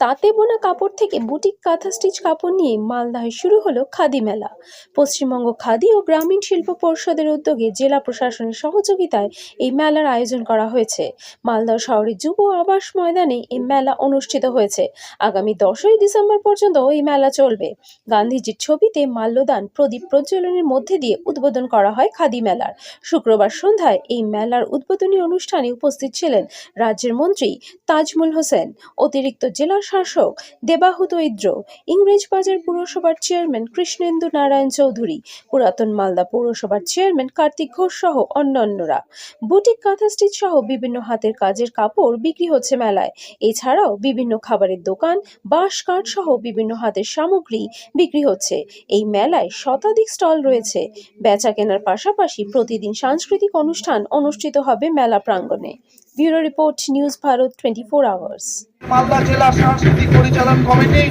তাঁতে বোনা কাপড় থেকে বুটিক কাঁথা স্টিচ কাপড় নিয়ে মালদায় শুরু হলো খাদি মেলা। পশ্চিমবঙ্গ খাদি ও গ্রামীণ শিল্প পর্ষদের উদ্যোগে জেলা প্রশাসনের সহযোগিতায় এই মেলার আয়োজন করা হয়েছে। মালদা শহরের যুব আবাস ময়দানে এই মেলা অনুষ্ঠিত হয়েছে। আগামী দশই ডিসেম্বর পর্যন্ত এই মেলা চলবে। গান্ধীজির ছবিতে মাল্যদান, প্রদীপ প্রজ্বলনের মধ্যে দিয়ে উদ্বোধন করা হয় খাদি মেলার। শুক্রবার সন্ধ্যায় এই মেলার উদ্বোধনী অনুষ্ঠানে উপস্থিত ছিলেন রাজ্যের মন্ত্রী তাজমুল হোসেন। অতিরিক্ত জেলা শাসক দেবাহুত ইদ্র ইংরেজবাজার পুরসভার চেয়ারম্যান কৃষ্ণেন্দু নারায়ণ চৌধুরী, পুরাতন মালদা পৌরসভার চেয়ারম্যান কার্তিক ঘোষ সহ অন্যান্যরা। বুটিক কাঁথা স্টিচ সহ বিভিন্ন হাতের কাজের কাপড় বিক্রি হচ্ছে মেলায়। এছাড়াও বিভিন্ন খাবারের দোকান, বাঁশ কাঠ সহ বিভিন্ন হাতের সামগ্রী বিক্রি হচ্ছে। এই মেলায় শতাধিক স্টল রয়েছে। বেচা কেনার পাশাপাশি প্রতিদিন সাংস্কৃতিক অনুষ্ঠান অনুষ্ঠিত হবে মেলা প্রাঙ্গণে। Bureau report, news Bharat, twenty four hours. Malda জেলা সাংস্কৃতিক পরিচালন কমিটি,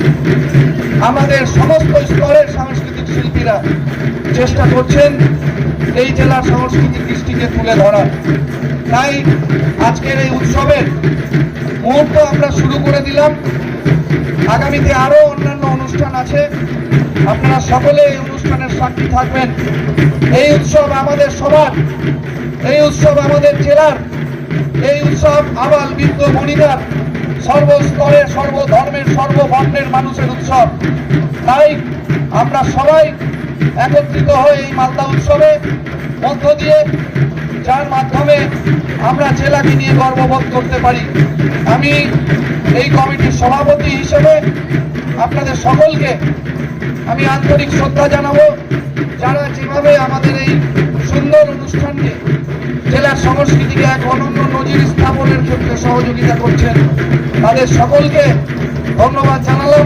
আমাদের সমস্ত স্তরের সাংস্কৃতিক শিল্পীরা চেষ্টা করছেন এই জেলার সাংস্কৃতিক দৃষ্টিকে তুলে ধরা তাই আজকের এই উৎসবের মুহূর্ত আমরা শুরু করে দিলাম। আগামীতে আরও অন্যান্য অনুষ্ঠান আছে। আপনারা সকলে এই অনুষ্ঠানের সাক্ষী থাকবেন। এই উৎসব আমাদের সবার, এই উৎসব আমাদের জেলার, এই উৎসব আবাল বৃদ্ধ মণিদার সর্বস্তরের, সর্বধর্মের, সর্ববর্ণের মানুষের উৎসব। তাই আমরা সবাই একত্রিত হয়ে এই মালদা উৎসবে মধ্য দিয়ে, যার মাধ্যমে আমরা জেলাকে নিয়ে গর্ববোধ করতে পারি। আমি এই কমিটির সভাপতি হিসেবে আপনাদের সকলকে আমি আন্তরিক শ্রদ্ধা জানাব, যারা যেভাবে আমাদের এই সুন্দর অনুষ্ঠানকে সংস্কৃতিকে এক অনন্য নজির স্থাপনের ক্ষেত্রে সহযোগিতা করছেন। তাদের সকলকে ধন্যবাদ জানালাম।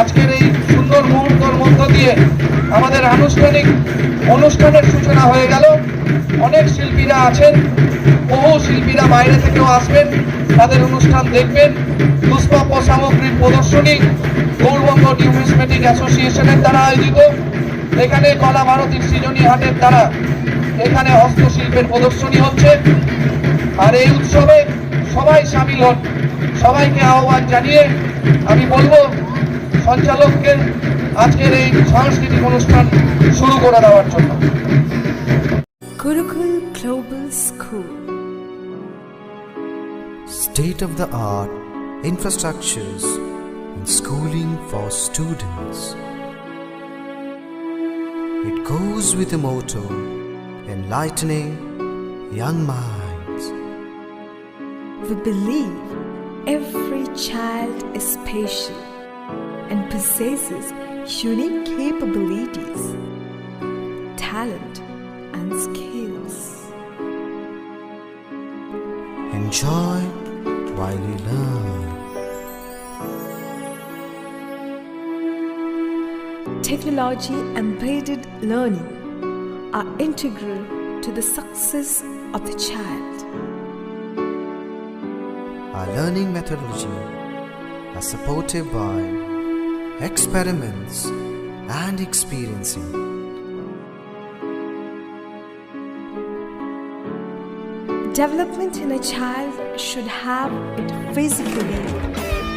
আজকের এই সুন্দর মুহূর্তের মধ্য দিয়ে আমাদের আনুষ্ঠানিক অনুষ্ঠানের সূচনা হয়ে গেল। অনেক শিল্পীরা আছেন, বহু শিল্পীরা বাইরে থেকেও আসবেন, তাদের অনুষ্ঠান দেখবেন। দুষ্প্রাপ্য সামগ্রীর প্রদর্শনী, গৌরবঙ্গ নিউমিসমেটিক অ্যাসোসিয়েশনের দ্বারা আয়োজিত। এখানে কলা ভারতীর সৃজনী হাটের দ্বারা এখানে হস্তশিল্পের প্রদর্শনী হচ্ছে। আর এই উৎসবে সবাই সামিল হন। সবাইকে আহ্বান জানিয়ে আমি বলব সঞ্চালককে আজকের এই সাংস্কৃতিক অনুষ্ঠান শুরু করে দেওয়ার জন্য। Gurukul global school state of the art infrastructures schooling for students it goes with a motor enlightening young minds. We believe every child is special and possesses unique capabilities, talent, and skills. Enjoy while you learn. Technology embedded learning are integral to the success of the child. Our learning methodology are supported by experiments and experiencing. Development in a child should have it physically,